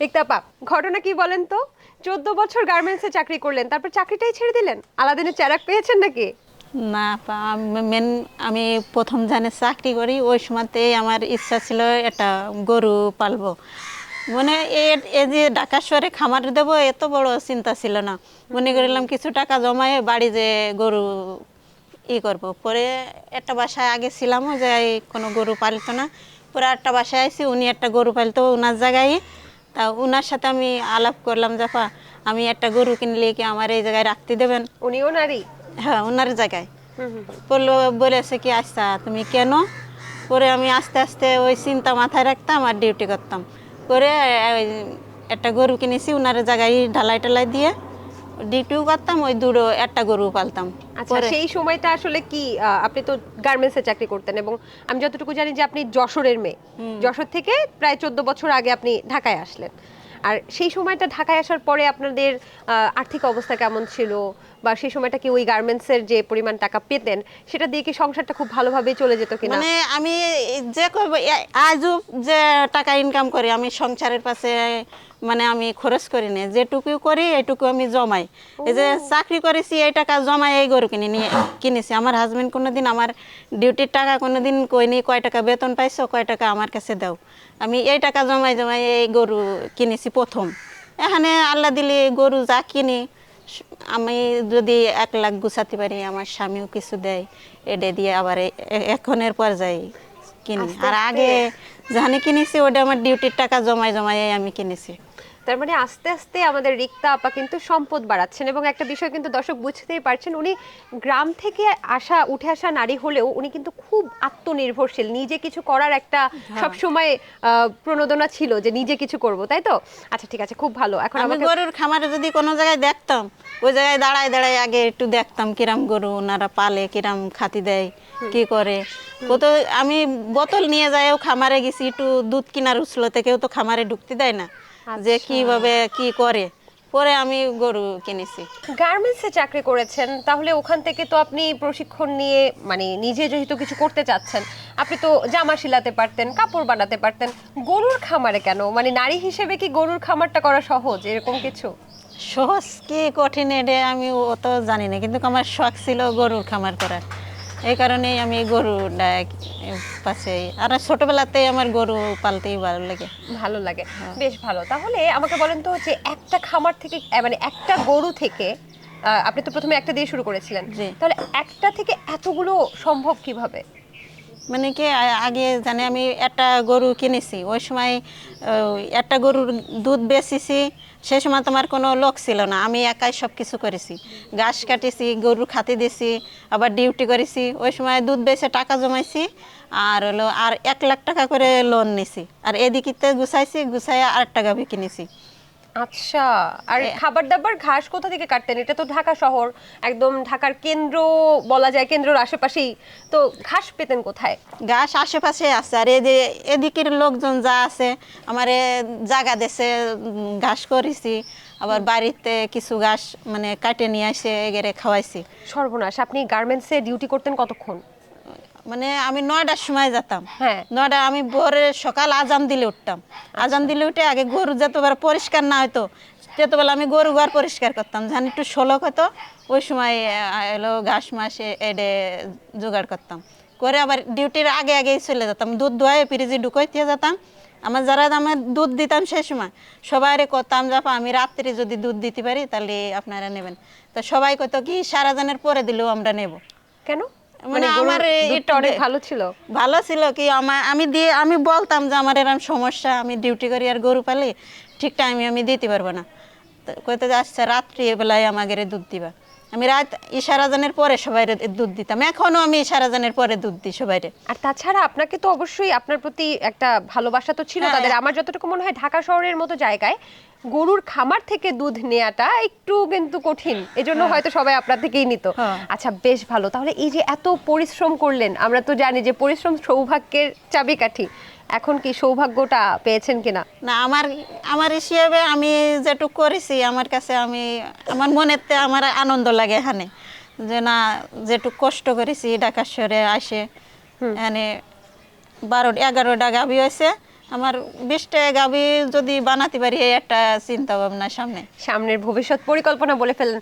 রিক্তাপা ঘটনা কি বলেন তো? চোদ্দ বছর গার্মেন্টসে চাকরি করলেন, তারপর চাকরিটাই ছেড়ে দিলেন? আলাদিনের চেরাক পেয়েছেন নাকি? না মেন আমি প্রথম জানে চাকরি করি, ওই সময়তে আমার ইচ্ছা ছিল একটা গরু পালবো। মানে এ- যে ঢাকা শহরে খামার দেবো, এত বড় চিন্তা ছিল না। মনে করিলাম কিছু টাকা জমায়ে বাড়ি যে গরু ই করব। পরে একটা বাসায় আগে ছিলামও যে কোনো গরু পালিত না। পরে একটা বাসায় আইসি উনি একটা গরু পালিত ওনার জায়গায়। তা ওনার সাথে আমি আলাপ করলাম জাপা আমি একটা গরু কিনলে কি আমার এই জায়গায় রাখতে দেবেন? উনি ওনারই হ্যাঁ ওনার জায়গায়। বলল বলেছে কি আচ্ছা তুমি কেন? পরে আমি আস্তে আস্তে ওই চিন্তা মাথায় রাখতাম আর ডিউটি করতাম। করে একটা গরু কিনেছি ওনার জায়গায় ঢালাই টালাই দিয়ে ডিউটিও করতাম ওই দুটো একটা গরু পালতাম। আচ্ছা সেই সময়টা আসলে কি আপনি তো গার্মেন্টসে চাকরি করতেন এবং আমি যতটুকু জানি যে আপনি যশোরের মেয়ে। যশোর থেকে প্রায় চোদ্দ বছর আগে আপনি ঢাকায় আসলেন। আর সেই সময়টা ঢাকায় আসার পরে আপনাদের আহ, আর্থিক অবস্থা কেমন ছিল? বা সেই সময়টা কি ওই গার্মেন্টসের যে পরিমাণ টাকা পেতেন সেটা দিয়ে কি সংসারটা খুব ভালোভাবে চলে যেত কিনা? মানে আমি যে আজও যে টাকা ইনকাম করি আমি সংসারের পাশে মানে আমি খরচ করি না। যেটুকু করি এইটুকু আমি জমাই। এই যে চাকরি করেছি এই টাকা জমাই এই গরু কিনে নিয়ে কিনেছি। আমার হাজবেন্ড কোনোদিন আমার ডিউটির টাকা কোনোদিন কইনি কয় টাকা বেতন পাইছো কয় টাকা আমার কাছে দাও। আমি এই টাকা জমাই জমাই এই গরু কিনেছি প্রথম। এখানে আল্লাহ দিলে গরু যা কিনি আমি যদি এক লাখ গুছাতে পারি আমার স্বামীও কিছু দেয় এটা দিয়ে আবার এখনের পর যাই কিনি। আর আগে জানি কিনেছি ওটা আমার ডিউটির টাকা জমায় জমায় আমি কিনেছি। তার মানে আস্তে আস্তে আমাদের রিক্তা আপা কিন্তু সম্পদ বাড়াচ্ছেন এবং একটা বিষয় কিন্তু দর্শক বুঝতেই পারছেন উনি গ্রাম থেকে আসা উঠে আসা নারী হলেও উনি কিন্তু খুব আত্মনির্ভরশীল। নিজে কিছু করার একটা সব সময় প্রণোদনা ছিল যে নিজে কিছু করব তাই তো? আচ্ছা ঠিক আছে খুব ভালো। এখন আমি গরুর খামারে যদি কোনো জায়গায় দেখতাম ওই জায়গায় দাঁড়ায় দাঁড়ায় আগে একটু দেখতাম কিরাম গরু ওনারা পালে কিরাম খাতি দেয় কি করে? কত আমি বোতল নিয়ে যাইও খামারে গেছি একটু দুধ কেনার উছলতে থেকেও তো খামারে ঢুকতে দেয় না। যে আচ্ছা। কীভাবে কি করে পরে আমি গরু কিনেছি। গার্মেন্টসে চাকরি করেছেন তাহলে ওখান থেকে তো আপনি প্রশিক্ষণ নিয়ে মানে নিজে যেহেতু কিছু করতে চাচ্ছেন আপনি তো জামা শিলাতে পারতেন কাপড় বানাতে পারতেন গরুর খামারে কেন? মানে নারী হিসেবে কি গরুর খামারটা করা সহজ এরকম কিছু? সহজ কি কঠিন এটা আমি অত জানি না কিন্তু আমার শখ ছিল গরুর খামার করার। এই কারণেই আমি গরু পাশে। আর ছোটবেলাতে আমার গরু পালতেই ভালো লাগে। ভালো লাগে। বেশ ভালো। তাহলে আমাকে বলেন তো যে একটা খামার থেকে মানে একটা গরু থেকে আপনি তো প্রথমে একটা দিয়ে শুরু করেছিলেন। তাহলে একটা থেকে এতগুলো সম্ভব কীভাবে? মানে কি আগে জানে আমি একটা গরু কিনেছি, ওই সময় একটা গরুর দুধ বেচেছি সেই সময় তোমার কোনো লোক ছিল না, আমি একাই সব কিছু করেছি। ঘাস কাটিছি গরুর খাতে দিছি আবার ডিউটি করেছি, ওই সময় দুধ বেচে টাকা জমাইছি, আর হলো, আর এক লাখ টাকা করে লোন নিছি। আর এদিকে গুছাইছি গুছাই আর টাকা কিনেছি। আচ্ছা আর খাবার দাবার ঘাস কোথা থেকে কাটতেন? এটা তো ঢাকা শহর একদম ঢাকার কেন্দ্র বলা যায় কেন্দ্রের আশেপাশেই। তো ঘাস পেতেন কোথায়? ঘাস আশেপাশে আছে আর এই যে এদিকের লোকজন যা আছে আমার জায়গা দেশে ঘাস করেছি। আবার বাড়িতে কিছু ঘাস মানে কাটে নিয়ে এসে এগেরে খাওয়াইছি। সর্বনাশ আপনি গার্মেন্টসে ডিউটি করতেন কতক্ষণ? মানে আমি নয়টার সময় যেতাম। হ্যাঁ। নয়টা আমি ভোরে সকাল আজান দিলে উঠতাম। আজান দিলে উঠে আগে গরু যতবার পরিষ্কার না হতো ততবেলা আমি গরু ঘর পরিষ্কার করতাম। যখন একটু শোলক হতো ওই সময় এলো ঘাস মাস এডে জোগাড় করতাম। করে আবার ডিউটির আগে আগেই চলে যেতাম। দুধ দোয়াই ফ্রিজে ঢুকাইতে যেতাম। আমার যারা আমার দুধ দিতাম সেই সময় সবাই করতাম যাপা আমি রাত্রে যদি দুধ দিতে পারি তাহলে আপনারা নেবেন। তো সবাই কত কি সারা জানের পরে দিলেও আমরা নেব? কেন? মানে আমার এই- অনেক ভালো ছিল। ভালো ছিল কি আমার আমি দিয়ে আমি বলতাম যে আমার এরকম সমস্যা আমি ডিউটি করি আর গরু পালি ঠিক টাইমে আমি দিতে পারব না। কইতে যে আচ্ছা রাত্রি বেলায় আমাকে দুধ দিবা। আমি রাত ইশারাজানের পরে সবাই দুধ দিতাম এখনও আমি ইশারাজানের পরে দুধ দিই সবাইরে আর তাছাড়া আপনাকে তো অবশ্যই আপনার প্রতি একটা ভালোবাসা তো ছিল হ্যাঁ। তাদের। আমার যতটুকু মনে হয় ঢাকা শহরের মতো জায়গায় গরুর খামার থেকে দুধ নেওয়াটা একটু কিন্তু কঠিন। এজন্য হয়তো সবাই আপনার থেকেই নিত। হ্যাঁ। আচ্ছা বেশ ভালো। তাহলে এই যে এত পরিশ্রম করলেন আমরা তো জানি যে পরিশ্রম সৌভাগ্যের চাবিকাঠি। এখন কি সৌভাগ্যটা পেয়েছেন কিনা? না আমার আমার হিসেবে আমি যেটুক করেছি আমার কাছে আমি আমার মনেতে আমার আনন্দ লাগে এখানে। যে না যেটুক কষ্ট করেছি ঢাকা শহরে আসে এখানে বারো এগারোটা গাভি হয়েছে। আমার বিশটা গাভি যদি বানাতে পারি, এই একটা চিন্তা ভাবনা সামনে। সামনের ভবিষ্যৎ পরিকল্পনা বলে ফেললেন।